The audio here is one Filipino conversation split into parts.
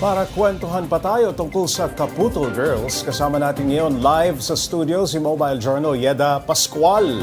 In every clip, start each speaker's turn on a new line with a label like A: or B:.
A: Para kwentuhan pa tayo tungkol sa Kaputol Girls, kasama natin ngayon live sa studio si Mobile Journal Yeda Pascual.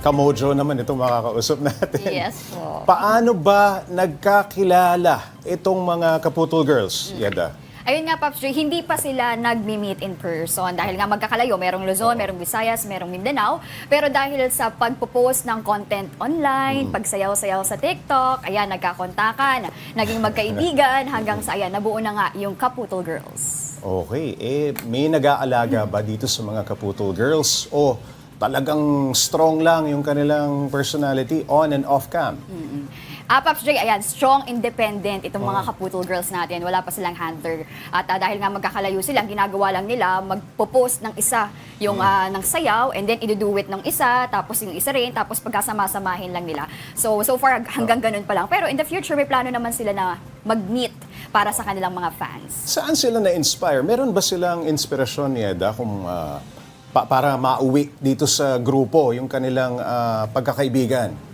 A: Kamojo naman itong makakausap natin.
B: Yes po.
A: Paano ba nagkakilala itong mga Kaputol Girls, Yeda?
B: Ayun nga, Pops hindi pa sila nag-meet in person dahil nga magkakalayo. Merong Luzon, merong Visayas, merong Mindanao. Pero dahil sa pagpo-post ng content online, pagsayaw-sayaw sa TikTok, ayan, nagkakontakan, naging magkaibigan hanggang sa, ayan, nabuo na nga yung Kaputol Girls.
A: Okay, eh may nag-aalaga ba dito sa mga Kaputol Girls o talagang strong lang yung kanilang personality on and off cam?
B: Ah, Pops Ray, ayan, strong, independent itong mga kaputol girls natin. Wala pa silang handler. At ah, dahil nga magkakalayo sila, ang ginagawa lang nila, magpo-post ng isa yung ah, ng sayaw, and then iduduet ng isa, tapos yung isa rin, tapos pagkasama-samahin lang nila. So, so far, hanggang ganun pa lang. Pero in the future, may plano naman sila na mag-meet para sa kanilang mga fans.
A: Saan sila na-inspire? Meron ba silang inspirasyon, Yeda, kung ah, pa- para mauwi dito sa grupo yung kanilang ah, pagkakaibigan?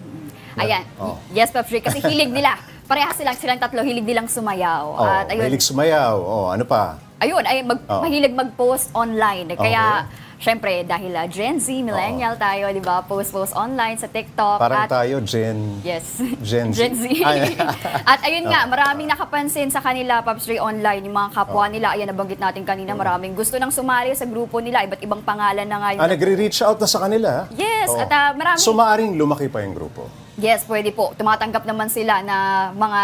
B: Ayan.
A: Oh.
B: Yes, Pops Ray, kasi hilig nila. Parehas silang silang tatlo, hilig nilang sumayaw.
A: Oh,
B: At ayun,
A: mahilig sumayaw. Oh, ano pa?
B: ayun, ay mag,
A: Oo.
B: mahilig mag-post online. Kaya, syempre, dahil ah, Gen Z, millennial tayo, di ba? Post-post online sa TikTok.
A: Parang
B: at,
A: tayo, Gen...
B: Yes.
A: Gen Z. Ay.
B: at ayun nga, maraming nakapansin sa kanila, Pops Ray Online, yung mga kapwa nila, ayan, nabanggit natin kanina, maraming gusto nang sumali sa grupo nila, iba't ibang pangalan na nga yung...
A: Ah, nagre-reach out na sa kanila?
B: Yes,
A: Oo.
B: at ah, maraming...
A: So, maaring lumaki pa yung grupo.
B: Yes, pwede po. Tumatanggap naman sila na mga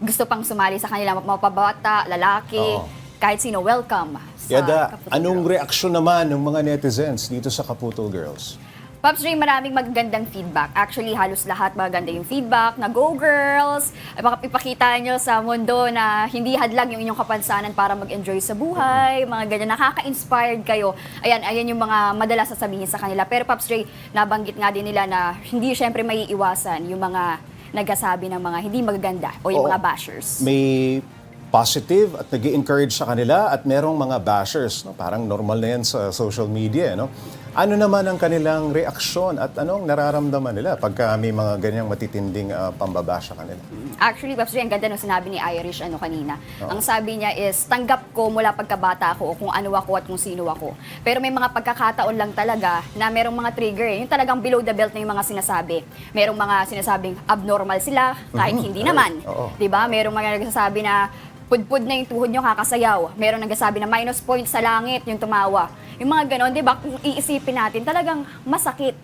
B: gusto pang sumali sa kanila, mapabata, lalaki,
A: Oo.
B: kahit sino, welcome. Sa
A: Yada,
B: Kaputol
A: anong
B: Girls.
A: reaksyon naman ng mga netizens dito sa Kaputol Girls?
B: Pops Ray, maraming magagandang feedback. Actually, halos lahat maganda yung feedback na go girls. Ay, baka ipakita nyo sa mundo na hindi hadlang yung inyong kapansanan para mag-enjoy sa buhay. Mga ganyan, nakaka-inspired kayo. Ayan, ayan yung mga madalas sasabihin sa kanila. Pero Pops Ray, nabanggit nga din nila na hindi syempre may iwasan yung mga nagsasabi ng mga hindi magaganda o yung
A: Oo.
B: mga bashers.
A: May positive at nag encourage sa kanila at merong mga bashers. No? Parang normal na yan sa social media. No? Ano naman ang kanilang reaksyon at anong nararamdaman nila pagka may mga ganyang matitinding uh, pambabash sa kanila?
B: Actually, Ray, ang ganda nung sinabi ni Irish ano kanina. Ang sabi niya is, tanggap ko mula pagkabata ako kung ano ako at kung sino ako. Pero may mga pagkakataon lang talaga na merong mga trigger. eh. Yung talagang below the belt na yung mga sinasabi. Merong mga sinasabing abnormal sila, kahit hindi naman.
A: Oo.
B: 'Di ba? Merong mga nagsasabi na pudpud na yung tuhod nyo kakasayaw. Merong nagsasabi na minus point sa langit yung tumawa. Yung mga ganon, 'di ba? Kung iisipin natin, talagang masakit.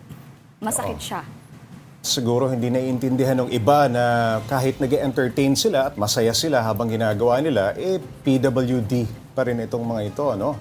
B: Masakit siya.
A: Siguro hindi naiintindihan ng iba na kahit nag entertain sila at masaya sila habang ginagawa nila, eh PWD pa rin itong mga ito. Ano?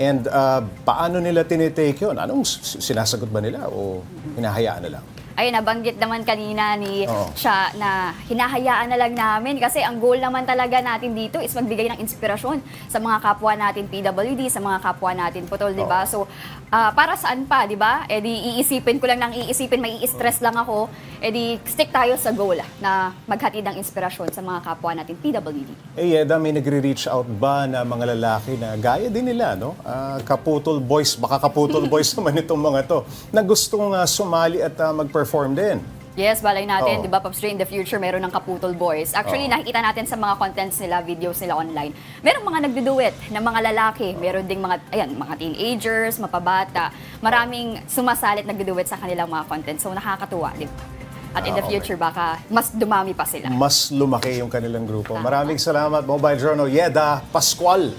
A: And uh, paano nila tinitake yun? Anong sinasagot ba nila o hinahayaan na lang?
B: Ayun, nabanggit naman kanina ni
A: Oo.
B: siya na hinahayaan na lang namin kasi ang goal naman talaga natin dito is magbigay ng inspirasyon sa mga kapwa natin PWD, sa mga kapwa natin putol, di ba? So, ah, para saan pa, di ba? E di iisipin ko lang nang iisipin, may i-stress lang ako. E di stick tayo sa goal na maghatid ng inspirasyon sa mga kapwa natin PWD.
A: Eh, Yeda, may nagre-reach out ba na mga lalaki na gaya din nila, no? Ah, kaputol boys, baka kaputol boys naman itong mga to, na gustong ah, sumali at ah, mag-perform din.
B: Yes, balay natin,
A: Oo.
B: di ba, Pops Ray, in the future, meron ng Kaputol Boys. Actually,
A: Oo.
B: nakikita natin sa mga contents nila, videos nila online. Merong mga nagduduet ng mga lalaki. Meron ding mga, ayan, mga teenagers, mapabata. Maraming sumasalit nagduduet sa kanilang mga content. So, nakakatuwa, di ba? At in
A: Ah,
B: the
A: okay.
B: future, baka mas dumami pa sila.
A: Mas lumaki yung kanilang grupo. Maraming salamat, Mobile Journal Yeda Pascual.